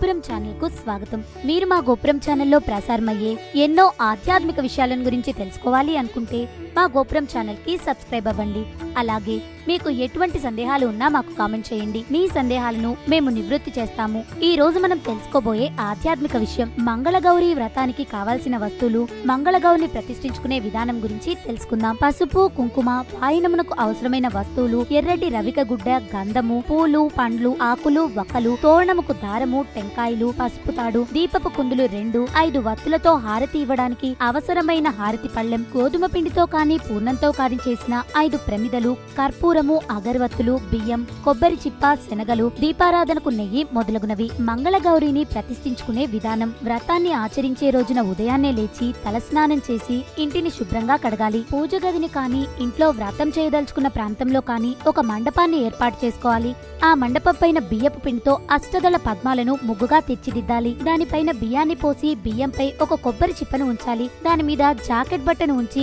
గోపురం ఛానల్కు స్వాగతం. మీరు మా గోపురం ఛానల్లో ప్రసారమయ్యే ఎన్నో ఆధ్యాత్మిక విషయాలను గురించి తెలుసుకోవాలి అనుకుంటే మా గోపురం ఛానల్కి సబ్స్క్రైబ్ అవ్వండి. అలాగే మీకు ఎటువంటి సందేహాలు ఉన్నా మాకు కామెంట్ చేయండి. మీ సందేహాలను మేము నివృత్తి చేస్తాము. ఈ రోజు మనం తెలుసుకోబోయే ఆధ్యాత్మిక విషయం మంగళగౌరి వ్రతానికి కావాల్సిన వస్తువులు మంగళగౌరిని ప్రతిష్ఠించుకునే విధానం గురించి తెలుసుకుందాం. పసుపు కుంకుమ వాయినమునకు అవసరమైన వస్తువులు ఎర్రటి రవిక గుడ్డ గంధము పూలు పండ్లు ఆకులు వక్కలు తోరణముకు దారము టెంకాయలు పసుపు తాడు దీపపు కుందులు రెండు ఐదు వత్తులతో హారతి ఇవ్వడానికి అవసరమైన హారతి పళ్ళెం గోధుమ పిండితో కానీ పూర్ణంతో కారించేసిన చేసిన ఐదు ప్రమిదలు కర్పూరము అగరవత్తులు బియ్యం కొబ్బరి చిప్ప శనగలు దీపారాధనకు నెయ్యి మొదలగునవి. మంగళగౌరిని ప్రతిష్ఠించుకునే విధానం వ్రతాన్ని ఆచరించే రోజున ఉదయాన్నే లేచి తలస్నానం చేసి ఇంటిని శుభ్రంగా కడగాలి. పూజ గదిని కానీ ఇంట్లో వ్రతం చేయదలుచుకున్న ప్రాంతంలో కానీ ఒక మండపాన్ని ఏర్పాటు చేసుకోవాలి. ఆ మండపం పైన బియ్యపు పిండితో అష్టదళ పద్మాలను ముగ్గుగా తెచ్చిదిద్దాలి దానిపైన బియ్యాన్ని పోసి బియ్యంపై ఒక కొబ్బరి చిప్పను ఉంచాలి. దాని మీద జాకెట్ బట్టను ఉంచి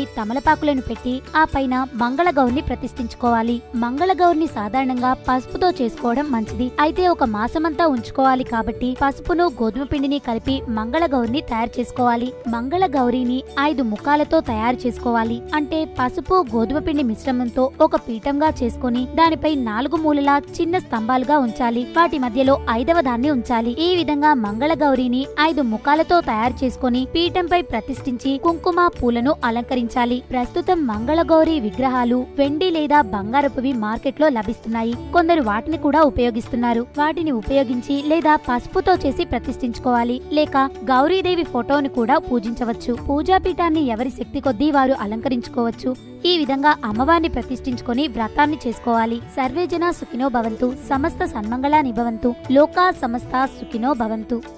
తమలపాకులను పెట్టి ఆ పైన మంగళగౌరిని ప్రతిష్ఠించుకోవాలి. మంగళగౌరిని సాధారణంగా పసుపుతో చేసుకోవడం మంచిది. అయితే ఒక మాసమంతా ఉంచుకోవాలి కాబట్టి పసుపును గోధుమ పిండిని కలిపి మంగళగౌరిని తయారు చేసుకోవాలి. మంగళగౌరిని ఐదు ముఖాలతో తయారు చేసుకోవాలి. అంటే పసుపు గోధుమ పిండి మిశ్రమంతో ఒక పీఠంగా చేసుకొని దానిపై నాలుగు మూలలా చిన్న స్తంభాలుగా ఉంచాలి. వాటి మధ్యలో ఐదవ దాన్ని ఉంచాలి. ఈ విధంగా మంగళగౌరిని ఐదు ముఖాలతో తయారు చేసుకొని పీఠంపై ప్రతిష్ఠించి కుంకుమ పూలను అలంకరించాలి. ప్రస్తుతం ప్రస్తుతం మంగళగౌరి విగ్రహాలు వెండి లేదా బంగారపువి మార్కెట్లో లభిస్తున్నాయి. కొందరు వాటిని కూడా ఉపయోగిస్తున్నారు. వాటిని ఉపయోగించి లేదా పసుపుతో చేసి ప్రతిష్ఠించుకోవాలి. లేక గౌరీదేవి ఫోటోను కూడా పూజించవచ్చు. పూజాపీఠాన్ని ఎవరి శక్తి కొద్దీ వారు అలంకరించుకోవచ్చు. ఈ విధంగా అమ్మవారిని ప్రతిష్ఠించుకొని వ్రతాన్ని చేసుకోవాలి. సర్వేజన సుఖినో భవంతు. సమస్త సన్మంగళాని భవంతు లోకా సమస్త సుఖినో భవంతు.